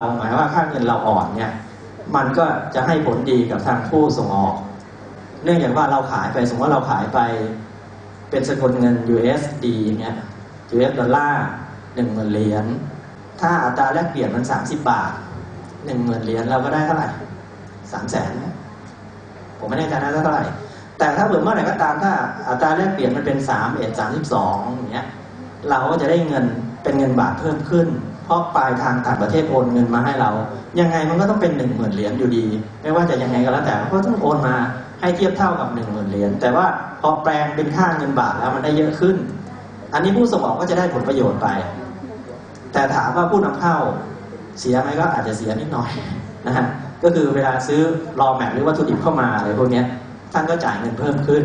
หมายว่าค่าเงินเราอ่อนเนี่ยมันก็จะให้ผลดีกับทางผู้ส่งออก เนื่องจากว่าเราขายไปสมมติว่าเราขายไปเป็นสกุลเงิน USD เนี่ย US ดอลลาร์หนึ่งหมื่นเหรียญถ้าอัตราแลกเปลี่ยนมันสามสิบบาทหนึ่งหมื่นเหรียญเราก็ได้เท่าไหร่สามแสนผมไม่แน่ใจนะเท่าไหร่ แต่ถ้าเกิดเมื่อไหร่ก็ตามถ้าอัตราแลกเปลี่ยนมันเป็นสามเอ็ดสามสิบสองอย่างเงี้ยเราก็จะได้เงินเป็นเงินบาทเพิ่มขึ้น เพราะปลายทางต่างประเทศโอนเงินมาให้เรา ยังไงมันก็ต้องเป็นหนึ่งหมื่นเหรียญอยู่ดี ไม่ว่าจะยังไงก็แล้วแต่ก็ต้องโอนมาให้เทียบเท่ากับหนึ่งหมื่นเหรียญแต่ว่าพอแปลงเป็นค่าเงินบาทแล้วมันได้เยอะขึ้น อันนี้ผู้ส่งออกก็จะได้ผลประโยชน์ไป แต่ถามว่าผู้นำเข้าเสียไหมก็อาจจะเสียนิดหน่อยนะฮะก็คือเวลาซื้อรอแมทหรือวัตถุดิบเข้ามาอะไรพวกนี้ท่านก็จ่ายเงินเพิ่มขึ้น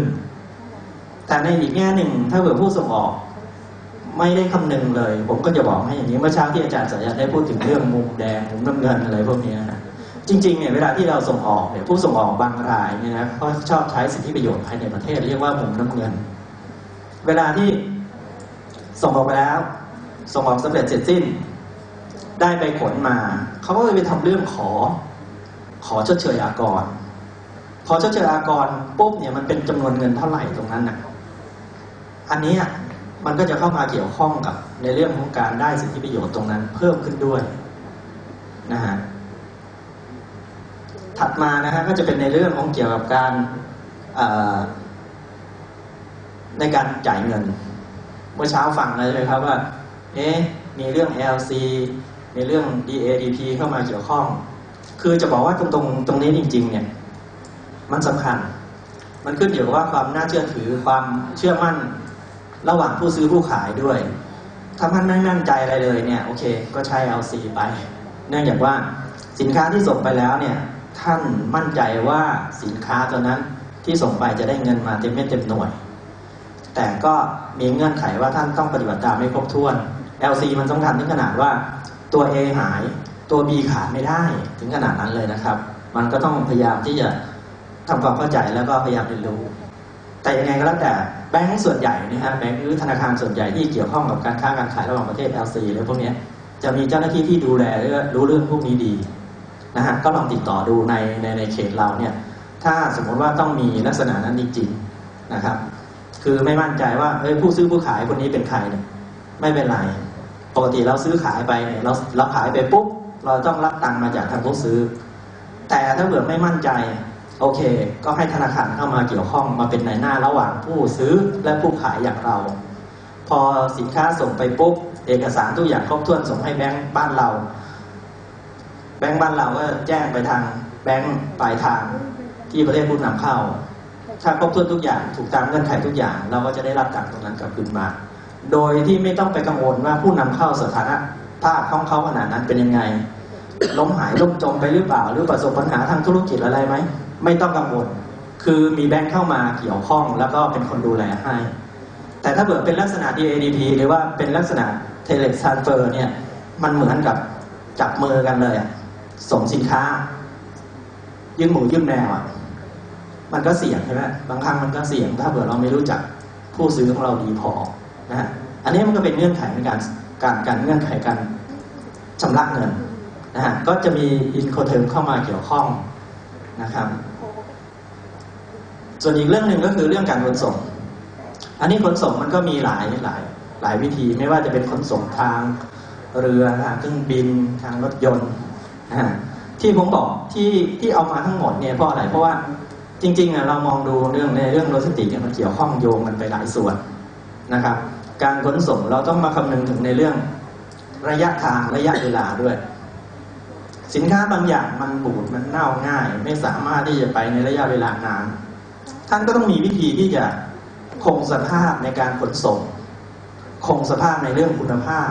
แต่ในอีกแง่หนึ่งถ้าเกิดผู้ส่งออก ไม่ได้คำนึงเลย ผมก็จะบอกให้อย่างนี้เมื่อเช้าที่อาจารย์สายันได้พูดถึงเรื่องมุมแดงมุมน้ำเงินอะไรพวกนี้นะจริงๆเนี่ยเวลาที่เราส่งออกเนี่ยผู้ส่งออกบางรายเนี่ยนะเขาชอบใช้สิทธิประโยชน์ภายในประเทศเรียกว่ามุมน้ำเงิน เวลาที่ส่งออกไปแล้ว ส่งออกสำเร็จเสร็จสิ้น ได้ไปขนมาเขาก็เลยไปทำเรื่องขอ ขอชดเชยอากร ขอชดเชยอากรปุ๊บเนี่ยมันเป็นจำนวนเงินเท่าไหร่ตรงนั้นน่ะอันนี้ มันก็จะเข้ามาเกี่ยวข้องกับในเรื่องของการได้สิทธิประโยชน์ตรงนั้นเพิ่มขึ้นด้วยนะฮะถัดมานะฮะก็จะเป็นในเรื่องของเกี่ยวกับการในการจ่ายเงิน เมื่อเช้าฟังเลยครับว่า เอ๊ะมีเรื่อง LC มีเรื่อง DADP เข้ามาเกี่ยวข้อง คือจะบอกว่าตรงตรงตรงนี้จริง ๆ เนี่ย มันสำคัญ มันขึ้นอยู่กับว่าความน่าเชื่อถือความเชื่อมั่น ระหว่างผู้ซื้อผู้ขายด้วย ถ้าท่านไม่มั่นใจอะไรเลยเนี่ยโอเค ก็ใช้ LC ไป เนื่องจากว่าสินค้าที่ส่งไปแล้วเนี่ยท่านมั่นใจว่าสินค้าตัวนั้นที่ส่งไปจะได้เงินมาเต็มเม็ดเต็มหน่วย แต่ก็มีเงื่อนไขว่าท่านต้องปฏิบัติตามไม่ครบถ้วน LC มันสำคัญถึงขนาดว่าตัว A หายตัว B ขาดไม่ได้ถึงขนาดนั้นเลยนะครับ มันก็ต้องพยายามที่จะทำความเข้าใจแล้วก็พยายามเรียนรู้ แต่ยังไงก็แล้วแต่แบงก์ส่วนใหญ่นะฮะแบงก์หรือธนาคารส่วนใหญ่ที่เกี่ยวข้องกับการค้าการขายระหว่างประเทศ LC หรือพวกนี้จะมีเจ้าหน้าที่ที่ดูแลและรู้เรื่องพวกนี้ดีนะฮะก็ลองติดต่อดูในในในเขตเราเนี่ยถ้าสมมติว่าต้องมีลักษณะนั้นจริงๆนะครับ คือไม่มั่นใจว่าเฮ้ยผู้ซื้อผู้ขายคนนี้เป็นใครเนี่ยไม่เป็นไรปกติเราซื้อขายไปเนี่ยเราเราขายไปปุ๊บเราต้องรับตังค์มาจากทางผู้ซื้อ แต่ถ้าเกิดไม่มั่นใจ โอเค ก็ให้ธนาคารเข้ามาเกี่ยวข้องมาเป็นในหน้าระหว่างผู้ซื้อและผู้ขายอย่างเรา พอสินค้าส่งไปปุ๊บเอกสารทุกอย่างครบถ้วนส่งให้แบงก์บ้านเรา แบงก์บ้านเราก็แจ้งไปทางแบงก์ปลายทางที่ประเทศผู้นำเข้า ถ้าครบถ้วนทุกอย่างถูกตามเงื่อนไขทุกอย่าง เราก็จะได้รับตังตรงนั้นกลับคืนมา โดยที่ไม่ต้องไปกังวลว่าผู้นำเข้าสถานะภาพของเขาขนาดนั้นเป็นยังไง ล้มหายล้มจมไปหรือเปล่า หรือประสบปัญหาทางธุรกิจอะไรไหมไม่ต้องกังวล คือมีแบงค์เข้ามาเกี่ยวข้อง แล้วก็เป็นคนดูแลให้ แต่ถ้าเกิดเป็นลักษณะ DADP หรือว่าเป็นลักษณะ Teletransfer เนี่ยมันเหมือนกับจับมือกันเลยส่งสินค้า ยื่นหมูยื่นแมวอะมันก็เสี่ยงใช่ไหมบางครั้งมันก็เสี่ยง ถ้าเกิดเราไม่รู้จักผู้ซื้อของเราดีพอนะฮะอันนี้มันก็เป็นเงื่อนไขในการการการเงื่อนไขการชำระเงิน นะฮะก็จะมีอินโคเทอมเข้ามาเกี่ยวข้องนะครับ ส่วนอีกเรื่องหนึ่งก็คือเรื่องการขนส่ง อันนี้ขนส่งมันก็มีหลายหลายหลายวิธี ไม่ว่าจะเป็นขนส่งทางเรือทางเครื่องบินทางรถยนต์ที่ผมบอกที่ที่เอามาทั้งหมดเนี่ยเพราะอะไรเพราะว่าจริงๆเรามองดูเรื่องในเรื่องโลจิสติกเนี่ยมันเกี่ยวข้องโยงกันไปหลายส่วนนะครับ การขนส่งเราต้องมาคำนึงถึงในเรื่องระยะทางระยะเวลาด้วย สินค้าบางอย่างมันบูดมันเน่าง่าย ไม่สามารถที่จะไปในระยะเวลานานท่านก็ต้องมีวิธีที่จะคงสภาพในการขนส่ง คงสภาพในเรื่องคุณภาพ